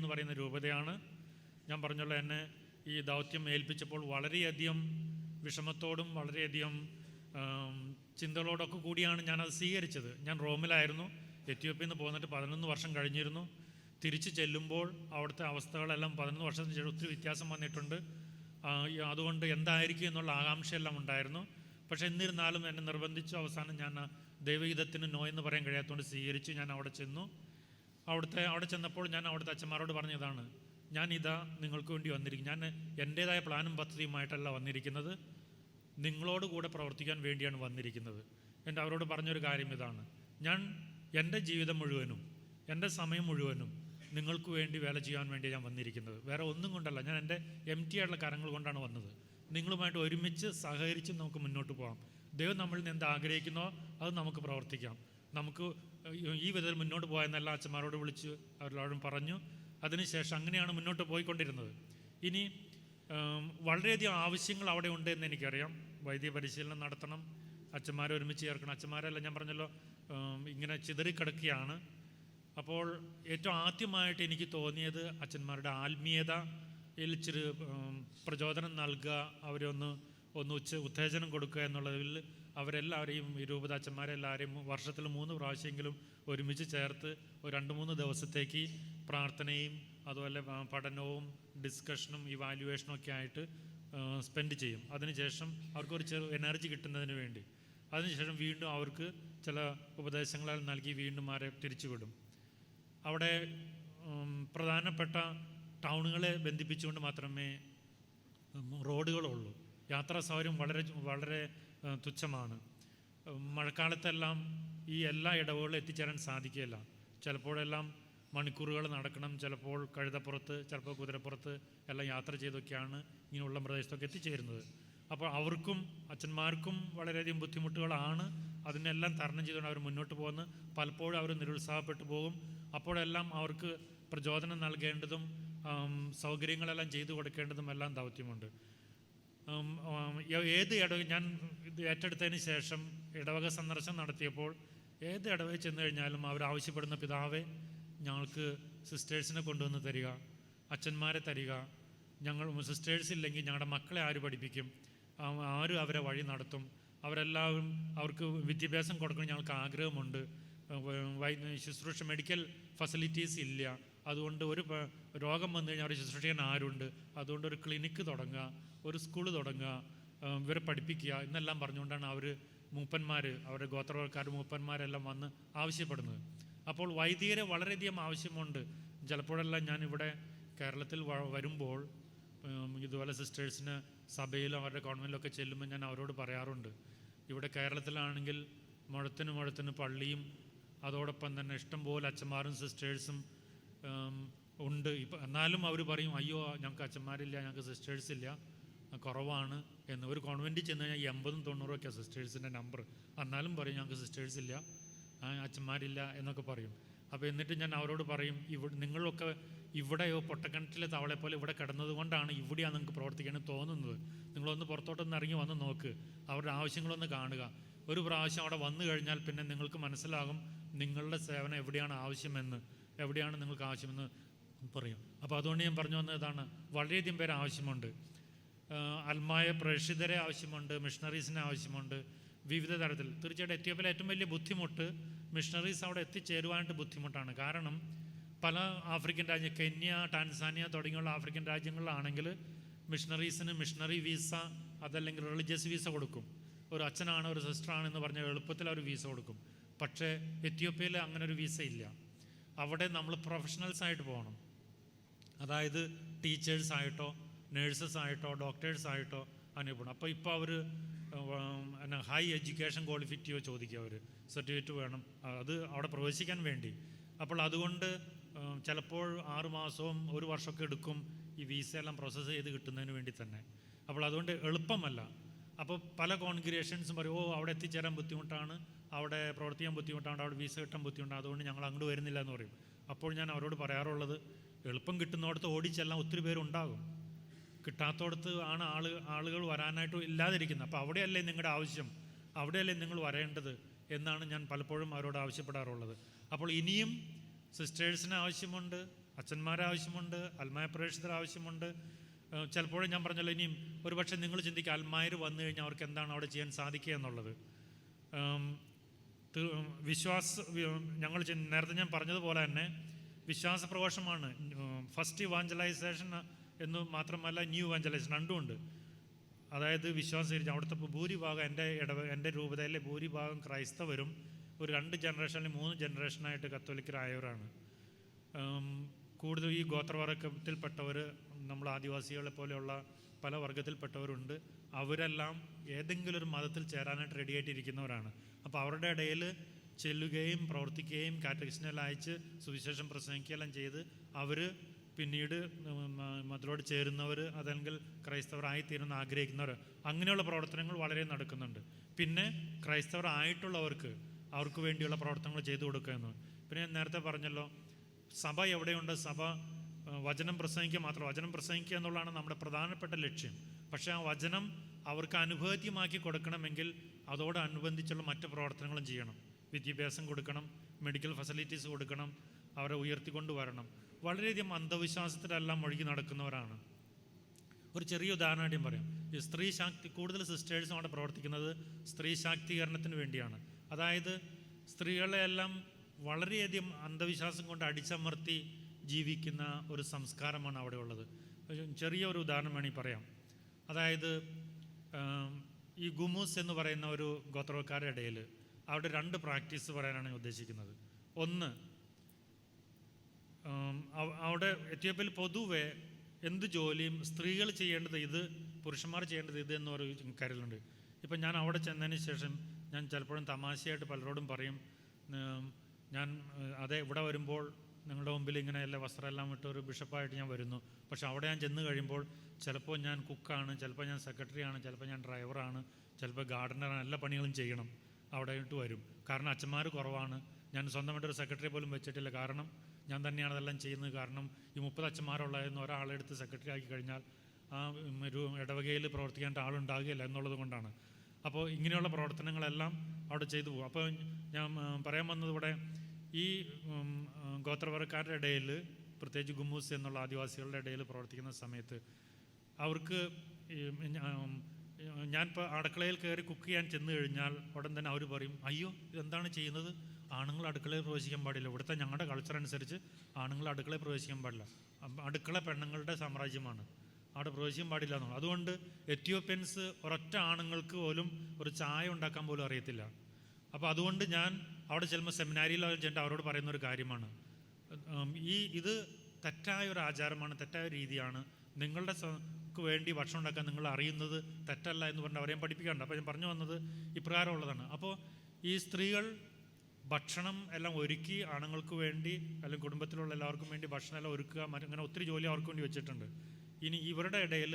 എന്ന് പറയുന്ന രൂപതയാണ്. ഞാൻ പറഞ്ഞുള്ള എന്നെ ഈ ദൗത്യം ഏൽപ്പിച്ചപ്പോൾ വളരെയധികം വിഷമത്തോടും വളരെയധികം ചിന്തകളോടൊക്കെ കൂടിയാണ് ഞാനത് സ്വീകരിച്ചത്. ഞാൻ റോമിലായിരുന്നു. എത്യോപ്യയിൽ നിന്ന് പോന്നിട്ട് പതിനൊന്ന് വർഷം കഴിഞ്ഞിരുന്നു. തിരിച്ചു ചെല്ലുമ്പോൾ അവിടുത്തെ അവസ്ഥകളെല്ലാം പതിനൊന്ന് വർഷത്തിന് ശേഷം ഒത്തിരി വ്യത്യാസം വന്നിട്ടുണ്ട്. അതുകൊണ്ട് എന്തായിരിക്കും എന്നുള്ള ആകാംക്ഷയെല്ലാം ഉണ്ടായിരുന്നു. പക്ഷെ എന്നിരുന്നാലും എന്നെ നിർബന്ധിച്ചു അവസാനം ഞാൻ ദൈവഹിതത്തിന് നോ എന്ന് പറയാൻ കഴിയാത്തതുകൊണ്ട് സ്വീകരിച്ചു ഞാൻ അവിടെ ചെന്നു. അവിടുത്തെ അവിടെ ചെന്നപ്പോൾ ഞാൻ അവിടുത്തെ അച്ഛന്മാരോട് പറഞ്ഞതാണ് ഞാൻ ഇതാ നിങ്ങൾക്ക് വേണ്ടി വന്നിരിക്കും ഞാൻ എന്റേതായ പ്ലാനും പദ്ധതിയുമായിട്ടല്ല വന്നിരിക്കുന്നത്. നിങ്ങളോട് കൂടെ പ്രവർത്തിക്കാൻ വേണ്ടിയാണ് വന്നിരിക്കുന്നത്. എന്റെ അവരോട് പറഞ്ഞൊരു കാര്യം ഇതാണ്. ഞാൻ എന്റെ ജീവിതം മുഴുവനും എന്റെ സമയം മുഴുവനും നിങ്ങൾക്ക് വേണ്ടി വേല ചെയ്യാൻ വേണ്ടി ഞാൻ വന്നിരിക്കുന്നത്. വേറെ ഒന്നും കൊണ്ടല്ല ഞാൻ എന്റെ എം ടി ആയിട്ടുള്ള കരങ്ങൾ കൊണ്ടാണ് വന്നത്. നിങ്ങളുമായിട്ട് ഒരുമിച്ച് സഹകരിച്ച് നമുക്ക് മുന്നോട്ട് പോകാം. ദൈവം നമ്മളിൽ നിന്ന് എന്ത് ആഗ്രഹിക്കുന്നോ അത് നമുക്ക് പ്രവർത്തിക്കാം. നമുക്ക് ഈ വിധത്തിൽ മുന്നോട്ട് പോയെന്ന് എല്ലാ അച്ഛന്മാരോട് വിളിച്ച് അവരെല്ലാവരും പറഞ്ഞു. അതിനുശേഷം അങ്ങനെയാണ് മുന്നോട്ട് പോയിക്കൊണ്ടിരുന്നത്. ഇനി വളരെയധികം ആവശ്യങ്ങൾ അവിടെ ഉണ്ട് എന്ന് എനിക്കറിയാം. വൈദ്യ പരിശീലനം നടത്തണം. അച്ഛന്മാരെ ഒരുമിച്ച് ചേർക്കണം. അച്ഛന്മാരെല്ലാം ഞാൻ പറഞ്ഞല്ലോ ഇങ്ങനെ ചിതറിക്കിടക്കുകയാണ്. അപ്പോൾ ഏറ്റവും ആദ്യമായിട്ട് എനിക്ക് തോന്നിയത് അച്ഛന്മാരുടെ ആത്മീയത ഇച്ചിരി പ്രചോദനം നൽകുക അവരെ ഒന്ന് ഒന്ന് ഉച്ച ഉത്തേജനം കൊടുക്കുക എന്നുള്ളതിൽ അവരെല്ലാവരെയും ഈ രൂപതാച്ചന്മാരെല്ലാവരെയും വർഷത്തിൽ മൂന്ന് പ്രാവശ്യമെങ്കിലും ഒരുമിച്ച് ചേർത്ത് ഒരു രണ്ട് മൂന്ന് ദിവസത്തേക്ക് പ്രാർത്ഥനയും അതുപോലെ പഠനവും ഡിസ്കഷനും ഇവാലുവേഷനും ഒക്കെ ആയിട്ട് സ്പെൻഡ് ചെയ്യും. അതിനുശേഷം അവർക്ക് ഒരു ചെറു എനർജി കിട്ടുന്നതിന് വേണ്ടി. അതിനുശേഷം വീണ്ടും അവർക്ക് ചില ഉപദേശങ്ങളാൽ നൽകി വീണ്ടും ആരെ തിരിച്ചുവിടും. അവിടെ പ്രധാനപ്പെട്ട ടൗണുകളെ ബന്ധിപ്പിച്ചുകൊണ്ട് മാത്രമേ റോഡുകളുള്ളൂ. യാത്രാ സൗകര്യം വളരെ വളരെ തുച്ഛമാണ്. മഴക്കാലത്തെല്ലാം ഈ എല്ലാ ഇടവുകളിലും എത്തിച്ചേരാൻ സാധിക്കുകയില്ല. ചിലപ്പോഴെല്ലാം മണിക്കൂറുകൾ നടക്കണം ചിലപ്പോൾ കഴുതപ്പുറത്ത് ചിലപ്പോൾ കുതിരപ്പുറത്ത് എല്ലാം യാത്ര ചെയ്തൊക്കെയാണ് ഇങ്ങനെയുള്ള പ്രദേശത്തൊക്കെ എത്തിച്ചേരുന്നത്. അപ്പോൾ അവർക്കും അച്ഛന്മാർക്കും വളരെയധികം ബുദ്ധിമുട്ടുകളാണ്. അതിനെല്ലാം തരണം ചെയ്തുകൊണ്ട് അവർ മുന്നോട്ട് പോകുന്നത്. പലപ്പോഴും അവർ നിരുത്സാഹപ്പെട്ടു പോകും. അപ്പോഴെല്ലാം അവർക്ക് പ്രചോദനം നൽകേണ്ടതും സൗകര്യങ്ങളെല്ലാം ചെയ്തു കൊടുക്കേണ്ടതും എല്ലാം ദൗത്യമുണ്ട്. ഏത് ഇടവ ഞാൻ ഇത് ഏറ്റെടുത്തതിന് ശേഷം ഇടവക സന്ദർശനം നടത്തിയപ്പോൾ ഏത് ഇടവകയിൽ ചെന്ന് കഴിഞ്ഞാലും അവർ ആവശ്യപ്പെടുന്ന പിതാവെ ഞങ്ങൾക്ക് സിസ്റ്റേഴ്സിനെ കൊണ്ടുവന്ന് തരിക അച്ഛന്മാരെ തരിക. ഞങ്ങൾ സിസ്റ്റേഴ്സ് ഇല്ലെങ്കിൽ ഞങ്ങളുടെ മക്കളെ ആര് പഠിപ്പിക്കും? ആരും അവരെ വഴി നടത്തും? അവരെല്ലാവരും അവർക്ക് വിദ്യാഭ്യാസം കൊടുക്കണം ഞങ്ങൾക്ക് ആഗ്രഹമുണ്ട്. ശുശ്രൂഷ മെഡിക്കൽ ഫെസിലിറ്റീസ് ഇല്ല. അതുകൊണ്ട് ഒരു രോഗം വന്നു കഴിഞ്ഞാൽ അവരെ ശുശ്രൂഷിക്കാൻ ആരുണ്ട്? അതുകൊണ്ട് ഒരു ക്ലിനിക്ക് തുടങ്ങുക ഒരു സ്കൂൾ തുടങ്ങുക. ഇവരെ പഠിപ്പിക്കുക എന്നെല്ലാം പറഞ്ഞുകൊണ്ടാണ് അവർ മൂപ്പന്മാർ അവരുടെ ഗോത്രവർക്കാർ മൂപ്പന്മാരെല്ലാം വന്ന് ആവശ്യപ്പെടുന്നത്. അപ്പോൾ വൈദികരെ വളരെയധികം ആവശ്യമുണ്ട്. ചിലപ്പോഴെല്ലാം ഞാനിവിടെ കേരളത്തിൽ വരുമ്പോൾ ഇതുപോലെ സിസ്റ്റേഴ്സിന് സഭയിലും അവരുടെ കോൺവെന്റിലൊക്കെ ചെല്ലുമ്പോൾ ഞാൻ അവരോട് പറയാറുണ്ട്. ഇവിടെ കേരളത്തിലാണെങ്കിൽ മുഴത്തിന് മുഴത്തിന് പള്ളിയും അതോടൊപ്പം തന്നെ ഇഷ്ടംപോലെ അച്ഛന്മാരും സിസ്റ്റേഴ്സും ഉണ്ട്. ഇപ്പം എന്നാലും അവർ പറയും അയ്യോ ഞങ്ങൾക്ക് അച്ഛന്മാരില്ല ഞങ്ങൾക്ക് സിസ്റ്റേഴ്സ് ഇല്ല. കുറവാണ് എന്ന്. ഒരു കോൺവെന്റിൽ ചെന്ന് കഴിഞ്ഞാൽ എൺപതും തൊണ്ണൂറും ഒക്കെ സിസ്റ്റേഴ്സിന്റെ നമ്പർ എന്നാലും പറയും ഞങ്ങൾക്ക് സിസ്റ്റേഴ്സ് ഇല്ല. അച്ഛന്മാരില്ല എന്നൊക്കെ പറയും. അപ്പോൾ എന്നിട്ട് ഞാൻ അവരോട് പറയും ഇവിടെ നിങ്ങളൊക്കെ ഇവിടെയോ പൊട്ടക്കിണറ്റിലെ തവളെ പോലെ ഇവിടെ കിടന്നത് കൊണ്ടാണ് ഇവിടെയാണ് നിങ്ങൾക്ക് പ്രവർത്തിക്കാനും തോന്നുന്നത്. നിങ്ങളൊന്ന് പുറത്തോട്ടൊന്ന് ഇറങ്ങി വന്ന് നോക്ക്. അവരുടെ ആവശ്യങ്ങളൊന്ന് കാണുക. ഒരു പ്രാവശ്യം അവിടെ വന്നു കഴിഞ്ഞാൽ പിന്നെ നിങ്ങൾക്ക് മനസ്സിലാകും നിങ്ങളുടെ സേവനം എവിടെയാണ് ആവശ്യമെന്ന്. എവിടെയാണ് നിങ്ങൾക്ക് ആവശ്യമെന്ന് പറയും. അപ്പോൾ അതുകൊണ്ട് ഞാൻ പറഞ്ഞു വന്നതാണ് വളരെയധികം പേര് ആവശ്യമുണ്ട്. ആഹ് അൽമായ പ്രേക്ഷിതരെ ആവശ്യമുണ്ട് മിഷണറീസിനെ ആവശ്യമുണ്ട് വിവിധ തരത്തിൽ. തീർച്ചയായിട്ടും എത്യോപ്യയിലെ ഏറ്റവും വലിയ ബുദ്ധിമുട്ട് മിഷണറീസ് അവിടെ എത്തിച്ചേരുവാനായിട്ട് ബുദ്ധിമുട്ടാണ്. കാരണം പല ആഫ്രിക്കൻ രാജ്യ കെന്യ ടാൻസാനിയ തുടങ്ങിയുള്ള ആഫ്രിക്കൻ രാജ്യങ്ങളിലാണെങ്കിൽ മിഷണറീസിന് മിഷണറി വീസ അതല്ലെങ്കിൽ റിലീജിയസ് വീസ കൊടുക്കും. ഒരു അച്ഛനാണ് ഒരു സിസ്റ്ററാണ് എന്ന് പറഞ്ഞാൽ എളുപ്പത്തിൽ അവർ വീസ കൊടുക്കും. പക്ഷേ എത്യോപ്യയിൽ അങ്ങനെ ഒരു വീസ ഇല്ല. അവിടെ നമ്മൾ പ്രൊഫഷണൽസ് ആയിട്ട് പോകണം. അതായത് ടീച്ചേഴ്സ് ആയിട്ടോ നേഴ്സസ് ആയിട്ടോ ഡോക്ടേഴ്സ് ആയിട്ടോ അങ്ങനെ പോകണം അപ്പോൾ ഇപ്പോൾ അവർ എന്നാ ഹൈ എഡ്യൂക്കേഷൻ ക്വാളിഫിറ്റിയോ ചോദിക്കുക അവർ സർട്ടിഫിക്കറ്റ് വേണം. അത് അവിടെ പ്രവേശിക്കാൻ വേണ്ടി. അപ്പോൾ അതുകൊണ്ട് ചിലപ്പോൾ ആറുമാസവും ഒരു വർഷമൊക്കെ എടുക്കും ഈ വിസ എല്ലാം പ്രോസസ്സ് ചെയ്ത് കിട്ടുന്നതിന് വേണ്ടി തന്നെ. അപ്പോൾ അതുകൊണ്ട് എളുപ്പമല്ല. അപ്പോൾ പല കോൺഗ്രിയേഷൻസും പറയും ഓ അവിടെ എത്തിച്ചേരാൻ ബുദ്ധിമുട്ടാണ്. അവിടെ പ്രവർത്തിക്കാൻ ബുദ്ധിമുട്ടാണ്. അവിടെ വിസ കിട്ടാൻ ബുദ്ധിമുട്ടാണ്. അതുകൊണ്ട് ഞങ്ങൾ അങ്ങോട്ട് വരുന്നില്ല എന്ന് പറയും. അപ്പോൾ ഞാൻ അവരോട് പറയാറുള്ളത് എളുപ്പം കിട്ടുന്നിടത്ത് ഓടിച്ചെല്ലാം ഒത്തിരി പേരുണ്ടാകും. കിട്ടാത്തടത്ത് ആണ് ആൾ ആളുകൾ വരാനായിട്ട് ഇല്ലാതിരിക്കുന്നത്. അപ്പോൾ അവിടെയല്ലേ നിങ്ങളുടെ ആവശ്യം? അവിടെയല്ലേ നിങ്ങൾ വരേണ്ടത് എന്നാണ് ഞാൻ പലപ്പോഴും അവരോട് ആവശ്യപ്പെടാറുള്ളത്. അപ്പോൾ ഇനിയും സിസ്റ്റേഴ്സിന് ആവശ്യമുണ്ട് അച്ഛന്മാരെ ആവശ്യമുണ്ട് അൽമായ പ്രേക്ഷിതർ ആവശ്യമുണ്ട്. ചിലപ്പോഴും ഞാൻ പറഞ്ഞല്ലോ ഇനിയും ഒരുപക്ഷെ നിങ്ങൾ ചിന്തിക്കുക അൽമായർ വന്നു കഴിഞ്ഞാൽ അവർക്ക് എന്താണ് അവിടെ ചെയ്യാൻ സാധിക്കുക എന്നുള്ളത്. വിശ്വാസ ഞങ്ങൾ നേരത്തെ ഞാൻ പറഞ്ഞതുപോലെ തന്നെ വിശ്വാസ പ്രഘോഷമാണ്. ഫസ്റ്റ് ഇവാഞ്ചലൈസേഷൻ എന്ന് മാത്രമല്ല ന്യൂ ഇവാഞ്ചലൈസേഷൻ രണ്ടുമുണ്ട് അതായത് വിശ്വാസം അവിടുത്തെ ഭൂരിഭാഗം എന്റെ ഇടവ എന്റെ രൂപതയിലെ ഭൂരിഭാഗം ക്രൈസ്തവരും ഒരു രണ്ട് ജനറേഷനിൽ മൂന്ന് ജനറേഷനായിട്ട് കത്തോലിക്കരായവരാണ്. കൂടുതൽ ഈ ഗോത്രവർഗത്തിൽപ്പെട്ടവർ നമ്മൾ ആദിവാസികളെ പോലെയുള്ള പല വർഗത്തിൽപ്പെട്ടവരുണ്ട്. അവരെല്ലാം ഏതെങ്കിലും ഒരു മതത്തിൽ ചേരാനായിട്ട് റെഡി ആയിട്ടിരിക്കുന്നവരാണ്. അപ്പോൾ അവരുടെ ഇടയിൽ ചെല്ലുകയും പ്രവർത്തിക്കുകയും കാറ്റഗിഷനെല്ലാം അയച്ച് സുവിശേഷം പ്രസംഗിക്കുകയെല്ലാം ചെയ്ത് അവർ പിന്നീട് മതിലോട് ചേരുന്നവർ അതെങ്കിൽ ക്രൈസ്തവരായി തീരുന്ന ആഗ്രഹിക്കുന്നവർ അങ്ങനെയുള്ള പ്രവർത്തനങ്ങൾ വളരെ നടക്കുന്നുണ്ട്. പിന്നെ ക്രൈസ്തവർ ആയിട്ടുള്ളവർക്ക് അവർക്ക് വേണ്ടിയുള്ള പ്രവർത്തനങ്ങൾ ചെയ്തു കൊടുക്കുക എന്ന്. പിന്നെ ഞാൻ നേരത്തെ പറഞ്ഞല്ലോ സഭ എവിടെയുണ്ട്? സഭ വചനം പ്രസംഗിക്കുക മാത്രം വചനം പ്രസംഗിക്കുക എന്നുള്ളതാണ് നമ്മുടെ പ്രധാനപ്പെട്ട ലക്ഷ്യം. പക്ഷേ ആ വചനം അവർക്ക് അനുഭവത്യമാക്കി കൊടുക്കണമെങ്കിൽ അതോടനുബന്ധിച്ചുള്ള മറ്റ് പ്രവർത്തനങ്ങളും ചെയ്യണം. വിദ്യാഭ്യാസം കൊടുക്കണം മെഡിക്കൽ ഫെസിലിറ്റീസ് കൊടുക്കണം അവരെ ഉയർത്തിക്കൊണ്ട് വരണം വളരെയധികം അന്ധവിശ്വാസത്തിലെല്ലാം ഒഴുകി നടക്കുന്നവരാണ്. ഒരു ചെറിയ ഉദാഹരണമായിട്ടും പറയാം. ഈ സ്ത്രീ ശാക്തി കൂടുതൽ സിസ്റ്റേഴ്സും അവിടെ പ്രവർത്തിക്കുന്നത് സ്ത്രീ ശാക്തീകരണത്തിന് വേണ്ടിയാണ്. അതായത് സ്ത്രീകളെ എല്ലാം വളരെയധികം അന്ധവിശ്വാസം കൊണ്ട് അടിച്ചമർത്തി ജീവിക്കുന്ന ഒരു സംസ്കാരമാണ് അവിടെ ഉള്ളത്. ചെറിയ ഒരു ഉദാഹരണം വേണമെങ്കിൽ പറയാം. അതായത് ഈ ഗുമൂസ് എന്ന് പറയുന്ന ഒരു ഗോത്രക്കാരുടെ ഇടയിൽ അവിടെ രണ്ട് പ്രാക്ടീസ് പറയാനാണ് ഉദ്ദേശിക്കുന്നത്. ഒന്ന് അവിടെ എത്യോപ്യയിൽ പൊതുവെ എന്ത് ജോലിയും സ്ത്രീകൾ ചെയ്യേണ്ടത് ഇത് പുരുഷന്മാർ ചെയ്യേണ്ടത് ഇത് എന്ന് പറയുന്ന കരുതലുണ്ട് ഇപ്പം ഞാൻ അവിടെ ചെന്നതിന് ശേഷം ഞാൻ ചിലപ്പോഴും തമാശയായിട്ട് പലരോടും പറയും ഞാൻ അതെ ഇവിടെ വരുമ്പോൾ നിങ്ങളുടെ മുമ്പിൽ ഇങ്ങനെ എല്ലാ വസ്ത്രമെല്ലാം ഇട്ട് ഒരു ബിഷപ്പായിട്ട് ഞാൻ വരുന്നു. പക്ഷെ അവിടെ ഞാൻ ചെന്ന് കഴിയുമ്പോൾ ചിലപ്പോൾ ഞാൻ കുക്കാണ് ചിലപ്പോൾ ഞാൻ സെക്രട്ടറിയാണ് ചിലപ്പോൾ ഞാൻ ഡ്രൈവറാണ് ചിലപ്പോൾ ഗാർഡനറാണ് എല്ലാ പണികളും ചെയ്യണം. അവിടെ ഇട്ട് വരും. കാരണം അച്ഛന്മാർ കുറവാണ്. ഞാൻ സ്വന്തമായിട്ടൊരു സെക്രട്ടറി പോലും വെച്ചിട്ടില്ല. കാരണം ഞാൻ തന്നെയാണ് അതെല്ലാം ചെയ്യുന്നത്. കാരണം ഈ മുപ്പത് അച്ഛന്മാരുള്ളതെന്ന് ഒരാളെടുത്ത് സെക്രട്ടറി ആക്കി കഴിഞ്ഞാൽ ആ ഒരു ഇടവകയിൽ പ്രവർത്തിക്കേണ്ട ആളുണ്ടാകുകയില്ല എന്നുള്ളത് കൊണ്ടാണ്. അപ്പോൾ ഇങ്ങനെയുള്ള പ്രവർത്തനങ്ങളെല്ലാം അവിടെ ചെയ്തു പോകും. അപ്പോൾ ഞാൻ പറയാൻ വന്നത് ഇവിടെ ഈ ഗോത്രവർക്കാരുടെ ഇടയിൽ പ്രത്യേകിച്ച് ഗുമ്മൂസ് എന്നുള്ള ആദിവാസികളുടെ ഇടയിൽ പ്രവർത്തിക്കുന്ന സമയത്ത് അവർക്ക് ഞാനിപ്പോൾ അടുക്കളയിൽ കയറി കുക്ക് ചെയ്യാൻ ചെന്ന് കഴിഞ്ഞാൽ ഉടൻ തന്നെ അവർ പറയും അയ്യോ ഇതെന്താണ് ചെയ്യുന്നത്? ആണുങ്ങൾ അടുക്കളയിൽ പ്രവേശിക്കാൻ പാടില്ല. ഇവിടുത്തെ ഞങ്ങളുടെ കൾച്ചർ അനുസരിച്ച് ആണുങ്ങൾ അടുക്കളയിൽ പ്രവേശിക്കാൻ പാടില്ല. അടുക്കള പെണ്ണുങ്ങളുടെ സാമ്രാജ്യമാണ്. അവിടെ പ്രവേശിക്കാൻ പാടില്ല എന്നുള്ളത് അതുകൊണ്ട് എത്യോപ്യൻസ് ഒരൊറ്റ ആണുങ്ങൾക്ക് പോലും ഒരു ചായ ഉണ്ടാക്കാൻ പോലും അറിയത്തില്ല. അപ്പോൾ അതുകൊണ്ട് ഞാൻ അവിടെ ചെല്ലുമ്പോൾ സെമിനാരിയിൽ ചെന്നിട്ട് അവരോട് പറയുന്ന ഒരു കാര്യമാണ്. ഈ ഇത് തെറ്റായ ഒരു ആചാരമാണ് തെറ്റായ രീതിയാണ്. നിങ്ങളുടെ വേണ്ടി ഭക്ഷണം ഉണ്ടാക്കാൻ നിങ്ങൾ അറിയുന്നത് തെറ്റല്ല എന്ന് പറഞ്ഞ് അവരെയും പഠിപ്പിക്കാറുണ്ട്. അപ്പോൾ ഞാൻ പറഞ്ഞു വന്നത് ഇപ്രകാരമുള്ളതാണ്. അപ്പോൾ ഈ സ്ത്രീകൾ ഭക്ഷണം എല്ലാം ഒരുക്കി ആണുങ്ങൾക്ക് വേണ്ടി അല്ലെങ്കിൽ കുടുംബത്തിലുള്ള എല്ലാവർക്കും വേണ്ടി ഭക്ഷണം എല്ലാം ഒരുക്കുക അങ്ങനെ ഒത്തിരി ജോലി അവർക്ക് വേണ്ടി വെച്ചിട്ടുണ്ട്. ഇനി ഇവരുടെ ഇടയിൽ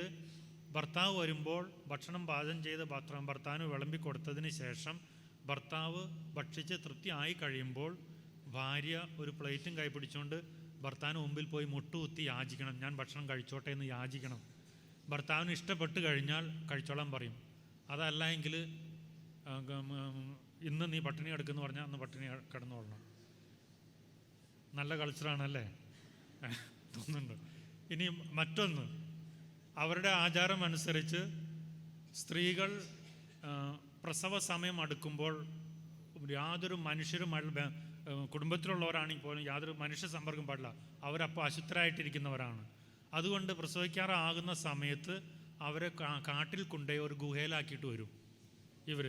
ഭർത്താവ് വരുമ്പോൾ ഭക്ഷണം പാചകം ചെയ്ത് ഭർത്താവ് ഭർത്താവിന് വിളമ്പി കൊടുത്തതിന് ശേഷം ഭർത്താവ് ഭക്ഷിച്ച് തൃപ്തി ആയി കഴിയുമ്പോൾ ഭാര്യ ഒരു പ്ലേറ്റും കൈ പിടിച്ചുകൊണ്ട് ഭർത്താവിന് മുമ്പിൽ പോയി മുട്ടുകുത്തി യാചിക്കണം. ഞാൻ ഭക്ഷണം കഴിച്ചോട്ടെ എന്ന് യാചിക്കണം. ഭർത്താവിന് ഇഷ്ടപ്പെട്ട് കഴിഞ്ഞാൽ കഴിച്ചോളാൻ പറയും. അതല്ല എങ്കിൽ ഇന്ന് നീ പട്ടിണി കിടക്കുന്നു പറഞ്ഞാൽ അന്ന് പട്ടിണി ക- കിടന്നുകൊള്ളണം നല്ല കൾച്ചറാണല്ലേ തോന്നുന്നുണ്ട്. ഇനി മറ്റൊന്ന്. അവരുടെ ആചാരം അനുസരിച്ച് സ്ത്രീകൾ പ്രസവ സമയം അടുക്കുമ്പോൾ യാതൊരു മനുഷ്യരുമായിട്ടുള്ള കുടുംബത്തിലുള്ളവരാണെങ്കിൽ പോലും യാതൊരു മനുഷ്യ സമ്പർക്കം പാടില്ല. അവരപ്പോൾ അശുദ്ധരായിട്ടിരിക്കുന്നവരാണ്. അതുകൊണ്ട് പ്രസവിക്കാറാകുന്ന സമയത്ത് അവരെ കാട്ടിൽ കൊണ്ടേ ഒരു ഗുഹയിലാക്കിയിട്ട് വരും ഇവർ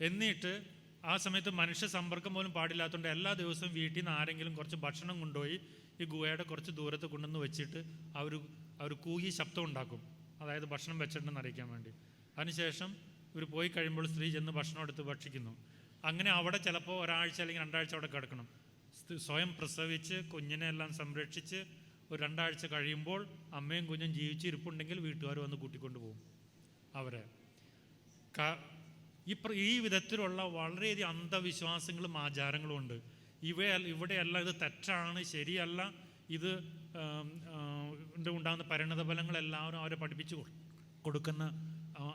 എന്നിട്ട് ആ സമയത്ത് മനുഷ്യ സമ്പർക്കം പോലും പാടില്ലാത്തതുകൊണ്ട് എല്ലാ ദിവസവും വീട്ടിൽ നിന്ന് ആരെങ്കിലും കുറച്ച് ഭക്ഷണം കൊണ്ടുപോയി ഈ ഗുഹയുടെ കുറച്ച് ദൂരത്ത് കൊണ്ടുവന്ന് വെച്ചിട്ട് അവർ അവർ കൂകി ശബ്ദം ഉണ്ടാക്കും. അതായത് ഭക്ഷണം വെച്ചിട്ടുണ്ടെന്ന് അറിയിക്കാൻ വേണ്ടി. അതിനുശേഷം ഇവർ പോയി കഴിയുമ്പോൾ സ്ത്രീ ചെന്ന് ഭക്ഷണം എടുത്ത് ഭക്ഷിക്കുന്നു. അങ്ങനെ അവിടെ ചിലപ്പോൾ ഒരാഴ്ച അല്ലെങ്കിൽ രണ്ടാഴ്ച അവിടെ കിടക്കണം. സ്വയം പ്രസവിച്ച് കുഞ്ഞിനെ എല്ലാം സംരക്ഷിച്ച് ഒരു രണ്ടാഴ്ച കഴിയുമ്പോൾ അമ്മയും കുഞ്ഞും ജീവിച്ചിരിപ്പുണ്ടെങ്കിൽ വീട്ടുകാർ വന്ന് കൂട്ടിക്കൊണ്ടു പോകും അവരെ. ഈ ഈ വിധത്തിലുള്ള വളരെയധികം അന്ധവിശ്വാസങ്ങളും ആചാരങ്ങളും ഉണ്ട്. ഇവയല്ല ഇവിടെയല്ല ഇത് തെറ്റാണ് ശരിയല്ല ഇത് ഉണ്ടാകുന്ന പരിണത ഫലങ്ങൾ എല്ലാവരും അവരെ പഠിപ്പിച്ചു കൊടുക്കുന്ന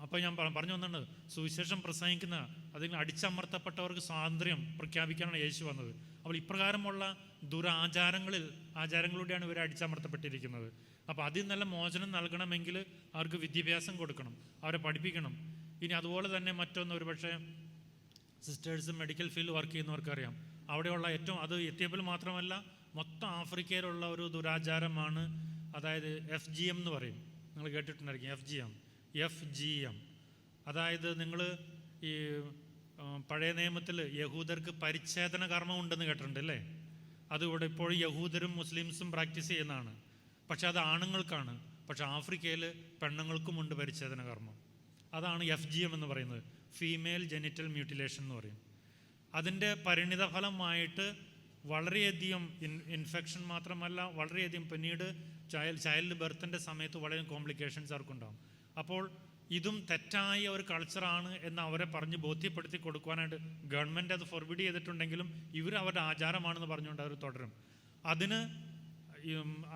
അപ്പോൾ ഞാൻ പറഞ്ഞു വന്നിട്ടുണ്ട് സുവിശേഷം പ്രസംഗിക്കുന്ന അതിൽ അടിച്ചമർത്തപ്പെട്ടവർക്ക് സ്വാതന്ത്ര്യം പ്രഖ്യാപിക്കാനാണ് യേശു വന്നത്. അപ്പോൾ ഇപ്രകാരമുള്ള ദുരാചാരങ്ങളിൽ ആചാരങ്ങളിലൂടെയാണ് ഇവർ അടിച്ചമർത്തപ്പെട്ടിരിക്കുന്നത്. അപ്പോൾ അതിൽ നല്ല മോചനം നൽകണമെങ്കിൽ അവർക്ക് വിദ്യാഭ്യാസം കൊടുക്കണം അവരെ പഠിപ്പിക്കണം. ഇനി അതുപോലെ തന്നെ മറ്റൊന്ന് ഒരുപക്ഷെ സിസ്റ്റേഴ്സ് മെഡിക്കൽ ഫീൽഡ് വർക്ക് ചെയ്യുന്നവർക്കറിയാം. അവിടെയുള്ള ഏറ്റവും അത് എത്തിയപ്പോൾ മാത്രമല്ല മൊത്തം ആഫ്രിക്കയിലുള്ള ഒരു ദുരാചാരമാണ് അതായത് എഫ് ജി എം എന്ന് പറയും. നിങ്ങൾ കേട്ടിട്ടുണ്ടായിരിക്കും F G M F G M അതായത് നിങ്ങൾ ഈ പഴയ നിയമത്തിൽ യഹൂദർക്ക് പരിച്ഛേദന കർമ്മം ഉണ്ടെന്ന് കേട്ടിട്ടുണ്ട് അല്ലേ? അത് ഇപ്പോഴും യഹൂദരും മുസ്ലിംസും പ്രാക്ടീസ് ചെയ്യുന്നതാണ്. പക്ഷെ അത് ആണുങ്ങൾക്കാണ്. പക്ഷെ ആഫ്രിക്കയിൽ പെണ്ണുങ്ങൾക്കുമുണ്ട് പരിച്ഛേദന കർമ്മം. അതാണ് എഫ് ജി എം എന്ന് പറയുന്നത്. ഫീമെയിൽ ജെനിറ്റൽ മ്യൂട്ടിലേഷൻ എന്ന് പറയും. അതിന്റെ പരിണിതഫലമായിട്ട് വളരെയധികം ഇൻ ഇൻഫെക്ഷൻ മാത്രമല്ല വളരെയധികം പിന്നീട് ചൈൽഡ് ചൈൽഡ് ബർത്തിന്റെ സമയത്ത് വളരെ കോംപ്ലിക്കേഷൻസ് അവർക്കുണ്ടാകും അപ്പോൾ ഇതും തെറ്റായ ഒരു കൾച്ചറാണ് എന്ന് അവരെ പറഞ്ഞ് ബോധ്യപ്പെടുത്തി കൊടുക്കുവാനായിട്ട് ഗവൺമെന്റ് അത് ഫോർബിഡ് ചെയ്തിട്ടുണ്ടെങ്കിലും ഇവർ അവരുടെ ആചാരമാണെന്ന് പറഞ്ഞുകൊണ്ട് അവർ തുടരും. അതിന്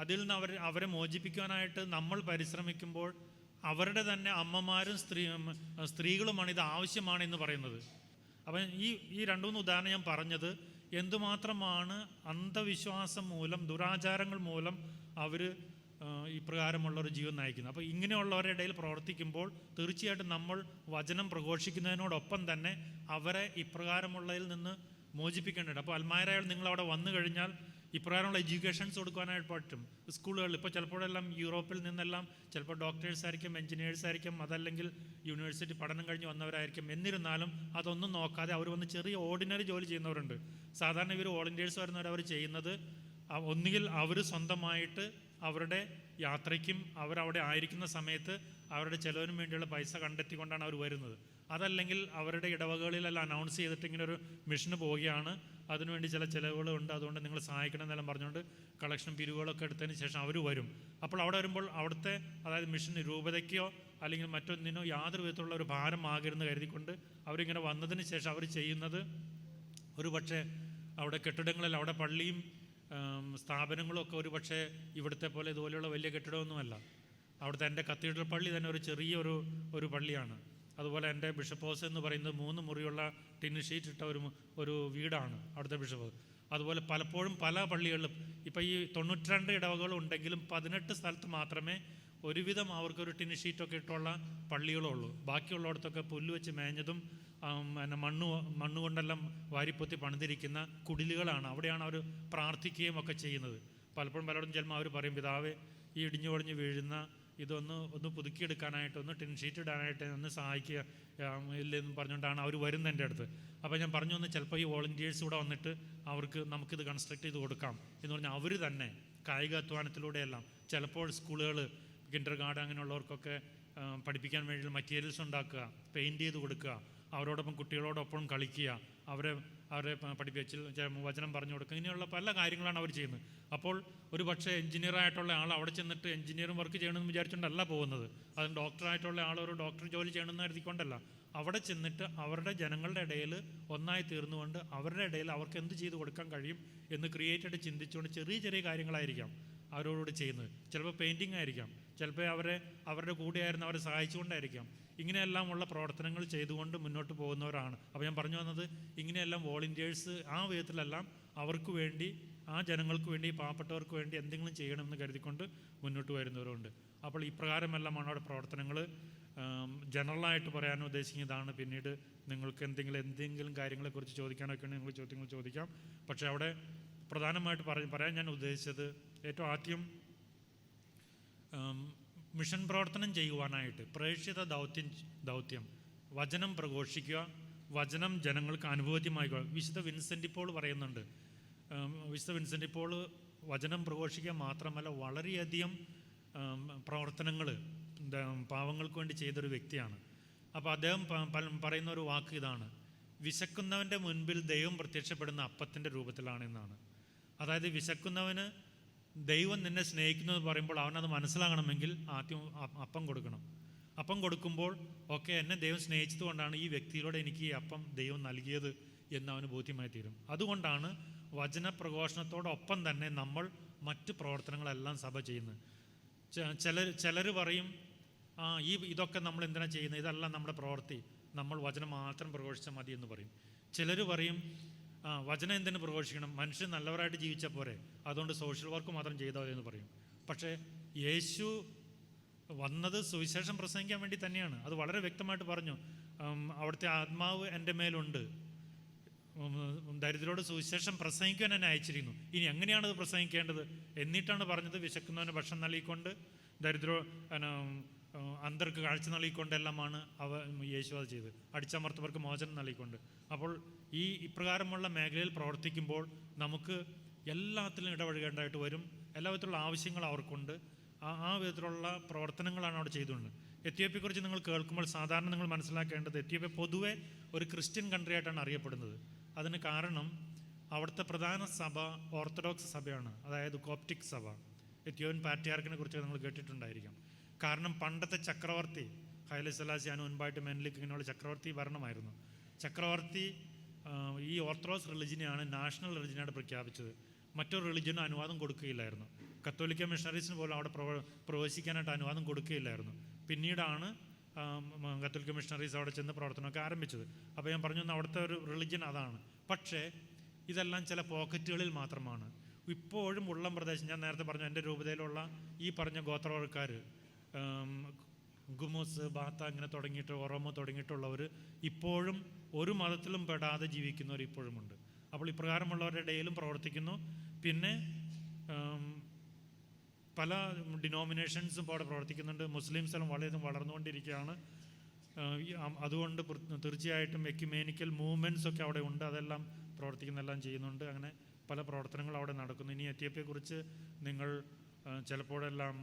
അതിൽ നിന്ന് അവർ അവരെ മോചിപ്പിക്കാനായിട്ട് നമ്മൾ പരിശ്രമിക്കുമ്പോൾ അവരുടെ തന്നെ അമ്മമാരും സ്ത്രീ സ്ത്രീകളുമാണ് ഇത് ആവശ്യമാണ് എന്ന് പറയുന്നത്. അപ്പം ഈ ഈ രണ്ടുമൂന്ന് ഉദാഹരണം ഞാൻ പറഞ്ഞത് എന്തുമാത്രമാണ് അന്ധവിശ്വാസം മൂലം ദുരാചാരങ്ങൾ മൂലം അവർ ഇപ്രകാരമുള്ള ഒരു ജീവൻ നയിക്കുന്നത്. അപ്പോൾ ഇങ്ങനെയുള്ളവരുടെ ഇടയിൽ പ്രവർത്തിക്കുമ്പോൾ തീർച്ചയായിട്ടും നമ്മൾ വചനം പ്രഘോഷിക്കുന്നതിനോടൊപ്പം തന്നെ അവരെ ഇപ്രകാരമുള്ളതിൽ നിന്ന് മോചിപ്പിക്കേണ്ടത് അപ്പോൾ അൽമാരയാൾ നിങ്ങൾ അവിടെ വന്നു കഴിഞ്ഞാൽ ഇപ്രകാരമുള്ള എഡ്യൂക്കേഷൻസ് കൊടുക്കാനായിട്ട് പറ്റും. സ്കൂളുകളിൽ ഇപ്പോൾ ചിലപ്പോഴെല്ലാം യൂറോപ്പിൽ നിന്നെല്ലാം ചിലപ്പോൾ ഡോക്ടേഴ്സ് ആയിരിക്കും എഞ്ചിനീയേഴ്സ് ആയിരിക്കും അതല്ലെങ്കിൽ യൂണിവേഴ്സിറ്റി പഠനം കഴിഞ്ഞ് വന്നവരായിരിക്കും. എന്നിരുന്നാലും അതൊന്നും നോക്കാതെ അവർ വന്ന് ചെറിയ ഓർഡിനറി ജോലി ചെയ്യുന്നവരുണ്ട്. സാധാരണ ഇവർ വോളണ്ടിയേഴ്സ് വരുന്നവർ അവർ ചെയ്യുന്നത്. ഒന്നുകിൽ അവർ സ്വന്തമായിട്ട് അവരുടെ യാത്രയ്ക്കും അവരവിടെ ആയിരിക്കുന്ന സമയത്ത് അവരുടെ ചിലവിനും വേണ്ടിയുള്ള പൈസ കണ്ടെത്തിക്കൊണ്ടാണ് അവർ വരുന്നത്. അതല്ലെങ്കിൽ അവരുടെ ഇടവകളിലെല്ലാം അനൗൺസ് ചെയ്തിട്ട് ഇങ്ങനെ ഒരു മിഷന് പോവുകയാണ്. അതിനുവേണ്ടി ചില ചിലവുകളുണ്ട്. അതുകൊണ്ട് നിങ്ങൾ സഹായിക്കണം എന്നെല്ലാം പറഞ്ഞുകൊണ്ട് കളക്ഷൻ പിരിവുകളൊക്കെ എടുത്തതിന് ശേഷം അവർ വരും. അപ്പോൾ അവിടെ വരുമ്പോൾ അവിടുത്തെ അതായത് മിഷൻ രൂപതയ്ക്കോ അല്ലെങ്കിൽ മറ്റൊന്നിനോ യാതൊരു വിധത്തിലുള്ള ഒരു ഭാരം ആകരുന്ന് കരുതിക്കൊണ്ട് അവരിങ്ങനെ വന്നതിന് ശേഷം അവർ ചെയ്യുന്നത് ഒരു പക്ഷേ അവിടെ കെട്ടിടങ്ങളിൽ അവിടെ പള്ളിയും സ്ഥാപനങ്ങളും ഒക്കെ ഒരു പക്ഷേ ഇവിടുത്തെ പോലെ ഇതുപോലെയുള്ള വലിയ കെട്ടിടമൊന്നുമല്ല. അവിടുത്തെ എന്റെ കത്തീഡ്രൽ പള്ളി തന്നെ ഒരു ചെറിയൊരു ഒരു പള്ളിയാണ്. അതുപോലെ എന്റെ ബിഷപ്പ് ഹൗസ് എന്ന് പറയുന്നത് മൂന്ന് മുറിയുള്ള ടിന്ന് ഷീറ്റ് ഇട്ട ഒരു ഒരു വീടാണ് അവിടുത്തെ ബിഷപ്പ്. അതുപോലെ പലപ്പോഴും പല പള്ളികളിലും ഇപ്പോൾ ഈ തൊണ്ണൂറ്റിരണ്ട് ഇടവകൾ ഉണ്ടെങ്കിലും പതിനെട്ട് സ്ഥലത്ത് മാത്രമേ ഒരുവിധം അവർക്കൊരു ടിന് ഷീറ്റൊക്കെ ഇട്ടുള്ള പള്ളികളുള്ളൂ ബാക്കിയുള്ളിടത്തൊക്കെ പുല്ല് വെച്ച് മേഞ്ഞതും പിന്നെ മണ്ണ് മണ്ണ് കൊണ്ടെല്ലാം വാരിപ്പൊത്തി പണിതിരിക്കുന്ന കുടിലുകളാണ് അവിടെയാണ് അവർ പ്രാർത്ഥിക്കുകയും ഒക്കെ ചെയ്യുന്നത്. പലപ്പോഴും പലയിടത്തും ചിലപ്പോൾ അവർ പറയും പിതാവേ ഈ ഇടിഞ്ഞു പൊളിഞ്ഞ് വീഴുന്ന ഇതൊന്ന് ഒന്ന് പുതുക്കിയെടുക്കാനായിട്ട് ഒന്ന് ടിൻ ഷീറ്റ് ഇടാനായിട്ട് ഒന്ന് സഹായിക്കുക ഇല്ലെന്ന് പറഞ്ഞുകൊണ്ടാണ് അവർ വരുന്നത് എന്റെ അടുത്ത്. അപ്പോൾ ഞാൻ പറഞ്ഞു വന്ന് ചിലപ്പോൾ ഈ വോളണ്ടിയേഴ്സ് കൂടെ വന്നിട്ട് അവർക്ക് നമുക്കിത് കൺസ്ട്രക്ട് ചെയ്ത് കൊടുക്കാം എന്ന് പറഞ്ഞാൽ അവർ തന്നെ കായിക അധ്വാനത്തിലൂടെയെല്ലാം ചിലപ്പോൾ സ്കൂളുകൾ കിൻഡർ ഗാർഡ് അങ്ങനെയുള്ളവർക്കൊക്കെ പഠിപ്പിക്കാൻ വേണ്ടി മെറ്റീരിയൽസ് ഉണ്ടാക്കുക പെയിന്റ് ചെയ്ത് കൊടുക്കുക അവരോടൊപ്പം കുട്ടികളോടൊപ്പം കളിക്കുക അവരെ അവരെ പഠിപ്പിച്ച് വചനം പറഞ്ഞു കൊടുക്കുക. ഇങ്ങനെയുള്ള പല കാര്യങ്ങളാണ് അവർ ചെയ്യുന്നത്. അപ്പോൾ ഒരു പക്ഷേ എഞ്ചിനീയർ ആയിട്ടുള്ള ആൾ അവിടെ ചെന്നിട്ട് എഞ്ചിനീയറും വർക്ക് ചെയ്യണമെന്ന് വിചാരിച്ചുകൊണ്ടല്ല പോകുന്നത്. അത് ഡോക്ടറായിട്ടുള്ള ആൾ ഒരു ഡോക്ടർ ജോലി ചെയ്യണമെന്ന് കരുതിക്കൊണ്ടല്ല. അവിടെ ചെന്നിട്ട് അവരുടെ ജനങ്ങളുടെ ഇടയിൽ ഒന്നായി തീർന്നുകൊണ്ട് അവരുടെ ഇടയിൽ അവർക്ക് എന്ത് ചെയ്ത് കൊടുക്കാൻ കഴിയും എന്ന് ക്രിയേറ്റഡ് ചിന്തിച്ചുകൊണ്ട് ചെറിയ ചെറിയ കാര്യങ്ങളായിരിക്കാം. അവരോട് ചെയ്യുന്നത്. ചിലപ്പോൾ പെയിന്റിങ് ആയിരിക്കാം. ചിലപ്പോൾ അവരെ അവരുടെ കൂടെയായിരുന്നു അവരെ സഹായിച്ചുകൊണ്ടായിരിക്കാം. ഇങ്ങനെയെല്ലാം ഉള്ള പ്രവർത്തനങ്ങൾ ചെയ്തുകൊണ്ട് മുന്നോട്ട് പോകുന്നവരാണ്. അപ്പോൾ ഞാൻ പറഞ്ഞു വന്നത് ഇങ്ങനെയെല്ലാം വോളണ്ടിയേഴ്സ് ആ വിധത്തിലെല്ലാം അവർക്ക് വേണ്ടി ആ ജനങ്ങൾക്ക് വേണ്ടി പാവപ്പെട്ടവർക്ക് വേണ്ടി എന്തെങ്കിലും ചെയ്യണമെന്ന് കരുതിക്കൊണ്ട് മുന്നോട്ട് വരുന്നവരുണ്ട്. അപ്പോൾ ഇപ്രകാരമെല്ലാമാണ് അവിടെ പ്രവർത്തനങ്ങൾ ജനറലായിട്ട് പറയാൻ ഉദ്ദേശിക്കുന്നതാണ് പിന്നീട് നിങ്ങൾക്ക് എന്തെങ്കിലും എന്തെങ്കിലും കാര്യങ്ങളെക്കുറിച്ച് ചോദിക്കാനൊക്കെ നിങ്ങൾ ചോദ്യങ്ങൾ ചോദിക്കാം. പക്ഷേ അവിടെ പ്രധാനമായിട്ട് പറ പറയാൻ ഞാൻ ഉദ്ദേശിച്ചത് ഏറ്റവും ആദ്യം മിഷൻ പ്രവർത്തനം ചെയ്യുവാനായിട്ട് പ്രേക്ഷിത ദൗത്യം ദൗത്യം വചനം പ്രഘോഷിക്കുക വചനം ജനങ്ങൾക്ക് അനുഭവദ്യമായി കൊ- വിശുദ്ധ വിൻസെന്റ് ഇപ്പോൾ പറയുന്നുണ്ട് വിശുദ്ധ വിൻസെന്റ് ഇപ്പോൾ വചനം പ്രഘോഷിക്കുക മാത്രമല്ല വളരെയധികം പ്രവർത്തനങ്ങൾ പാവങ്ങൾക്ക് വേണ്ടി ചെയ്തൊരു വ്യക്തിയാണ്. അപ്പോൾ അദ്ദേഹം പറയുന്ന ഒരു വാക്ക് ഇതാണ് വിശക്കുന്നവന്റെ മുൻപിൽ ദൈവം പ്രത്യക്ഷപ്പെടുന്ന അപ്പത്തിന്റെ രൂപത്തിലാണെന്നാണ്. അതായത് വിശക്കുന്നവന് ദൈവം നിന്നെ സ്നേഹിക്കുന്നു എന്ന് പറയുമ്പോൾ അവനത് മനസ്സിലാകണമെങ്കിൽ ആദ്യം അപ്പം കൊടുക്കണം. അപ്പം കൊടുക്കുമ്പോൾ ഓക്കെ എന്നെ ദൈവം സ്നേഹിച്ചതുകൊണ്ടാണ് ഈ വ്യക്തിയിലൂടെ എനിക്ക് ഈ അപ്പം ദൈവം നൽകിയത് എന്ന് അവന് ബോധ്യമായി തീരും. അതുകൊണ്ടാണ് വചന പ്രഘോഷണത്തോടൊപ്പം തന്നെ നമ്മൾ മറ്റ് പ്രവർത്തനങ്ങളെല്ലാം സഭ ചെയ്യുന്നത്. ചിലർ ചിലർ പറയും ആ ഈ ഇതൊക്കെ നമ്മൾ എന്തിനാണ് ചെയ്യുന്നത്? ഇതെല്ലാം നമ്മുടെ പ്രവൃത്തി. നമ്മൾ വചനം മാത്രം പ്രഘോഷിച്ചാൽ മതി എന്ന് പറയും. ചിലർ പറയും ആ വചനം എന്തിനു പ്രഘോഷിക്കണം? മനുഷ്യൻ നല്ലവരായിട്ട് ജീവിച്ചാൽ പോരെ. അതുകൊണ്ട് സോഷ്യൽ വർക്ക് മാത്രം ചെയ്താൽ എന്ന് പറയും. പക്ഷേ യേശു വന്നത് സുവിശേഷം പ്രസംഗിക്കാൻ വേണ്ടി തന്നെയാണ്. അത് വളരെ വ്യക്തമായിട്ട് പറഞ്ഞു. അവിടുത്തെ ആത്മാവ് എന്റെ മേലുണ്ട്. ദരിദ്രരോട് സുവിശേഷം പ്രസംഗിക്കാൻ എന്നെ അയച്ചിരിക്കുന്നു. ഇനി എങ്ങനെയാണ് അത് പ്രസംഗിക്കേണ്ടത്? എന്നിട്ടാണ് പറഞ്ഞത് വിശക്കുന്നവന് ഭക്ഷണം നൽകിക്കൊണ്ട്. ദരിദ്ര അന്തർക്ക് കാഴ്ച നൽകിക്കൊണ്ടെല്ലാമാണ് അവ യേശു അത് ചെയ്ത് അടിച്ചമർത്തവർക്ക് മോചനം നൽകിക്കൊണ്ട്. അപ്പോൾ ഈ ഇപ്രകാരമുള്ള മേഖലയിൽ പ്രവർത്തിക്കുമ്പോൾ നമുക്ക് എല്ലാത്തിലും ഇടപഴകേണ്ടതായിട്ട് വരും. എല്ലാ വിധത്തിലുള്ള ആവശ്യങ്ങൾ അവർക്കുണ്ട്. ആ വിധത്തിലുള്ള പ്രവർത്തനങ്ങളാണ് അവിടെ ചെയ്തുകൊണ്ട്. എത്യോപ്യയെക്കുറിച്ച് നിങ്ങൾ കേൾക്കുമ്പോൾ സാധാരണ നിങ്ങൾ മനസ്സിലാക്കേണ്ടത് എത്യോപ്യ പൊതുവെ ഒരു ക്രിസ്ത്യൻ കൺട്രി ആയിട്ടാണ് അറിയപ്പെടുന്നത്. അതിന് കാരണം അവിടുത്തെ പ്രധാന സഭ ഓർത്തഡോക്സ് സഭയാണ്. അതായത് കോപ്റ്റിക് സഭ. എത്യോപ്യൻ പാട്രിയാർക്കിനെ കുറിച്ച് നിങ്ങൾ കേട്ടിട്ടുണ്ടായിരിക്കാം. കാരണം പണ്ടത്തെ ചക്രവർത്തി ഹൈല സലാസിയാന് മുൻപായിട്ട് മെൻലിക്ക് ഇങ്ങനെയുള്ള ചക്രവർത്തി ഭരണമായിരുന്നു ചക്രവർത്തി ഈ ഓർത്തഡോക്സ് റിലിജിനെയാണ് നാഷണൽ റിലിജിനായിട്ട് പ്രഖ്യാപിച്ചത്. മറ്റൊരു റിലിജിനും അനുവാദം കൊടുക്കുകയില്ലായിരുന്നു. കത്തോലിക്ക മിഷണറീസിന് പോലും അവിടെ പ്രവ പ്രവേശിക്കാനായിട്ട് അനുവാദം കൊടുക്കുകയില്ലായിരുന്നു. പിന്നീടാണ് കത്തോലിക്ക മിഷണറീസ് അവിടെ ചെന്ന് പ്രവർത്തനമൊക്കെ ആരംഭിച്ചത്. അപ്പോൾ ഞാൻ പറഞ്ഞു അവിടുത്തെ ഒരു റിലിജൻ അതാണ്. പക്ഷേ ഇതെല്ലാം ചില പോക്കറ്റുകളിൽ മാത്രമാണ്. ഇപ്പോഴും ഉള്ളം പ്രദേശം ഞാൻ നേരത്തെ പറഞ്ഞു എന്റെ രൂപതയിലുള്ള ഈ പറഞ്ഞ ഗോത്രവർക്കാർ ഗുമോസ് ബാത്ത അങ്ങനെ തുടങ്ങിയിട്ട് ഒറോമോ തുടങ്ങിയിട്ടുള്ളവർ ഇപ്പോഴും ഒരു മതത്തിലും പെടാതെ ജീവിക്കുന്നവർ ഇപ്പോഴുമുണ്ട്. അപ്പോൾ ഇപ്രകാരമുള്ളവരുടെ ഇടയിലും പ്രവർത്തിക്കുന്നു. പിന്നെ പല ഡിനോമിനേഷൻസും ഇപ്പോൾ അവിടെ പ്രവർത്തിക്കുന്നുണ്ട്. മുസ്ലിംസ് എല്ലാം വളരെയധികം വളർന്നുകൊണ്ടിരിക്കുകയാണ്. അതുകൊണ്ട് തീർച്ചയായിട്ടും എക്യുമേനിക്കൽ മൂവ്മെന്റ്സ് ഒക്കെ അവിടെ ഉണ്ട്. അതെല്ലാം പ്രവർത്തിക്കുന്നെല്ലാം ചെയ്യുന്നുണ്ട്. അങ്ങനെ പല പ്രവർത്തനങ്ങളും അവിടെ നടക്കുന്നു. ഇനി എത്തിയപ്പയെക്കുറിച്ച് നിങ്ങൾ ചിലപ്പോഴെല്ലാം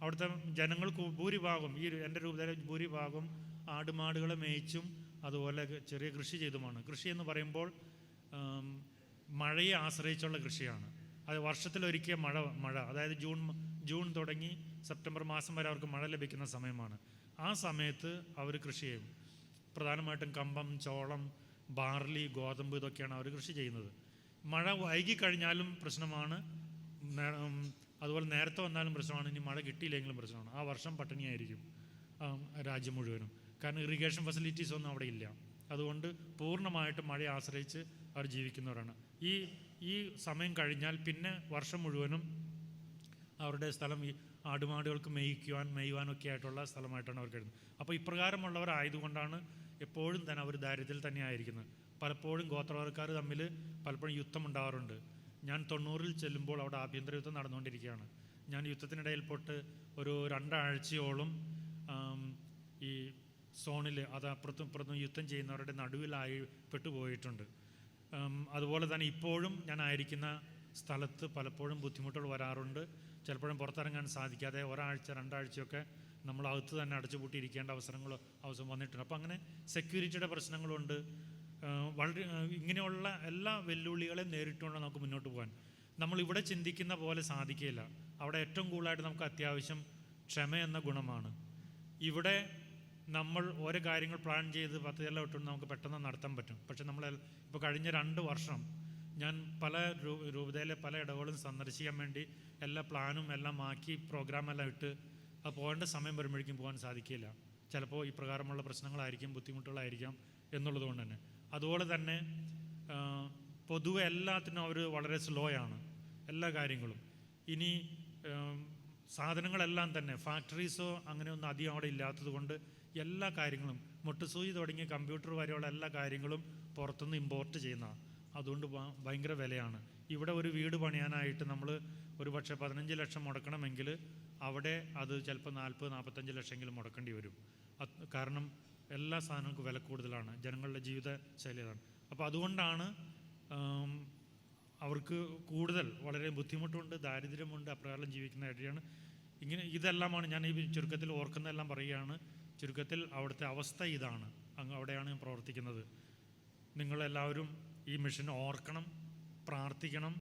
അവിടുത്തെ ജനങ്ങൾക്ക് ഭൂരിഭാഗം ഈ എന്റെ രൂപതയിലെ ഭൂരിഭാഗം ആടുമാടുകളെ മേയിച്ചും അതുപോലെ ചെറിയ കൃഷി ചെയ്തുമാണ്. കൃഷി എന്ന് പറയുമ്പോൾ മഴയെ ആശ്രയിച്ചുള്ള കൃഷിയാണ്. അത് വർഷത്തിലൊരിക്കൽ മഴ മഴ അതായത് ജൂൺ ജൂൺ തുടങ്ങി സെപ്റ്റംബർ മാസം വരെ അവർക്ക് മഴ ലഭിക്കുന്ന സമയമാണ്. ആ സമയത്ത് അവർ കൃഷി ചെയ്യും. പ്രധാനമായിട്ടും കമ്പം ചോളം ബാർലി ഗോതമ്പ് ഇതൊക്കെയാണ് അവർ കൃഷി ചെയ്യുന്നത്. മഴ വൈകി കഴിഞ്ഞാലും പ്രശ്നമാണ് അതുപോലെ നേരത്തെ വന്നാലും പ്രശ്നമാണ് ഇനി മഴ കിട്ടിയില്ലെങ്കിലും പ്രശ്നമാണ്. ആ വർഷം പട്ടിണിയായിരിക്കും രാജ്യം മുഴുവനും. കാരണം ഇറിഗേഷൻ ഫെസിലിറ്റീസ് ഒന്നും അവിടെ ഇല്ല. അതുകൊണ്ട് പൂർണമായിട്ടും മഴയെ ആശ്രയിച്ച് അവർ ജീവിക്കുന്നവരാണ്. ഈ ഈ സമയം കഴിഞ്ഞാൽ പിന്നെ വർഷം മുഴുവനും അവരുടെ സ്ഥലം ഈ ആടുമാടുകൾക്ക് മേയ്ക്കുവാൻ മേയുവാനൊക്കെ ആയിട്ടുള്ള സ്ഥലമായിട്ടാണ് അവർ കരുതുന്നത്. അപ്പോൾ ഇപ്രകാരമുള്ളവരായതുകൊണ്ടാണ് എപ്പോഴും തന്നെ അവർ ദാരിദ്ര്യത്തിൽ തന്നെയായിരിക്കുന്നത്. പലപ്പോഴും ഗോത്രവർക്കാർ തമ്മിൽ പലപ്പോഴും യുദ്ധം ഉണ്ടാവാറുണ്ട് ഞാൻ തൊണ്ണൂറിൽ ചെല്ലുമ്പോൾ അവിടെ ആഭ്യന്തര യുദ്ധം നടന്നുകൊണ്ടിരിക്കുകയാണ്. ഞാൻ യുദ്ധത്തിനിടയിൽ പോട്ട് ഒരു രണ്ടാഴ്ചയോളം ഈ സോണിൽ അത് അപ്പുറത്തും ഇപ്പുറത്തും യുദ്ധം ചെയ്യുന്നവരുടെ നടുവിലായി പെട്ടുപോയിട്ടുണ്ട്. അതുപോലെ തന്നെ ഇപ്പോഴും ഞാൻ ആയിരിക്കുന്ന സ്ഥലത്ത് പലപ്പോഴും ബുദ്ധിമുട്ടുകൾ വരാറുണ്ട്. ചിലപ്പോഴും പുറത്തിറങ്ങാൻ സാധിക്കാതെ ഒരാഴ്ച രണ്ടാഴ്ചയൊക്കെ നമ്മൾ അകത്ത് തന്നെ അടച്ചുപൂട്ടിയിരിക്കേണ്ട അവസരങ്ങൾ അവസരം വന്നിട്ടുണ്ട്. അപ്പോൾ അങ്ങനെ സെക്യൂരിറ്റിയുടെ പ്രശ്നങ്ങളുണ്ട്. വളരെ ഇങ്ങനെയുള്ള എല്ലാ വെല്ലുവിളികളെയും നേരിട്ടുകൊണ്ട് നമുക്ക് മുന്നോട്ട് പോകാൻ. നമ്മൾ ഇവിടെ ചിന്തിക്കുന്ന പോലെ സാധിക്കില്ല അവിടെ ഏറ്റവും കൂടുതലായിട്ട് നമുക്ക് അത്യാവശ്യം ക്ഷമ എന്ന ഗുണമാണ്. ഇവിടെ നമ്മൾ ഓരോ കാര്യങ്ങൾ പ്ലാൻ ചെയ്ത് പദ്ധതിയെല്ലാം ഇട്ടുകൊണ്ട് നമുക്ക് പെട്ടെന്ന് നടത്താൻ പറ്റും. പക്ഷെ നമ്മൾ ഇപ്പോൾ കഴിഞ്ഞ രണ്ട് വർഷം ഞാൻ പല രൂപതയിലെ പല ഇടവുകളും സന്ദർശിക്കാൻ വേണ്ടി എല്ലാ പ്ലാനും എല്ലാം ആക്കി പ്രോഗ്രാമെല്ലാം ഇട്ട് അത് പോകേണ്ട സമയം വരുമ്പോഴേക്കും പോകാൻ സാധിക്കില്ല ചിലപ്പോൾ ഇപ്രകാരമുള്ള പ്രകാരമുള്ള പ്രശ്നങ്ങളായിരിക്കും ബുദ്ധിമുട്ടുകളായിരിക്കാം എന്നുള്ളത് കൊണ്ട് തന്നെ. അതുപോലെ തന്നെ പൊതുവെ എല്ലാത്തിനും അവർ വളരെ സ്ലോ ആണ്. എല്ലാ കാര്യങ്ങളും. ഇനി സാധനങ്ങളെല്ലാം തന്നെ ഫാക്ടറീസോ അങ്ങനെയൊന്നും അധികം അവിടെ ഇല്ലാത്തതുകൊണ്ട് എല്ലാ കാര്യങ്ങളും മുട്ടുസൂചി തുടങ്ങിയ കമ്പ്യൂട്ടർ വരെയുള്ള എല്ലാ കാര്യങ്ങളും പുറത്തുനിന്ന് ഇമ്പോർട്ട് ചെയ്യുന്നതാണ്. അതുകൊണ്ട് ഭയങ്കര വിലയാണ്. ഇവിടെ ഒരു വീട് പണിയാനായിട്ട് നമ്മൾ ഒരു പക്ഷേ പതിനഞ്ച് ലക്ഷം മുടക്കണമെങ്കിൽ അവിടെ അത് ചിലപ്പോൾ നാൽപ്പത് നാൽപ്പത്തഞ്ച് ലക്ഷമെങ്കിലും മുടക്കേണ്ടി വരും. കാരണം എല്ലാ സാധനങ്ങൾക്കും വില കൂടുതലാണ്. ജനങ്ങളുടെ ജീവിത ശൈലി അതാണ്. അപ്പോൾ അതുകൊണ്ടാണ് അവർക്ക് കൂടുതൽ വളരെ ബുദ്ധിമുട്ടുണ്ട് ദാരിദ്ര്യമുണ്ട് അപ്രകാരം ജീവിക്കുന്ന ഏരിയയാണ് ഇങ്ങനെ ഇതെല്ലാമാണ് ഞാൻ ഈ ചുരുക്കത്തിൽ ഓർക്കുന്നതെല്ലാം പറയുകയാണ്. ചുരുക്കത്തിൽ അവിടുത്തെ അവസ്ഥ ഇതാണ്. അങ്ങ് അവിടെയാണ് ഞാൻ പ്രവർത്തിക്കുന്നത്. നിങ്ങളെല്ലാവരും ഈ മിഷൻ ഓർക്കണം പ്രാർത്ഥിക്കണം.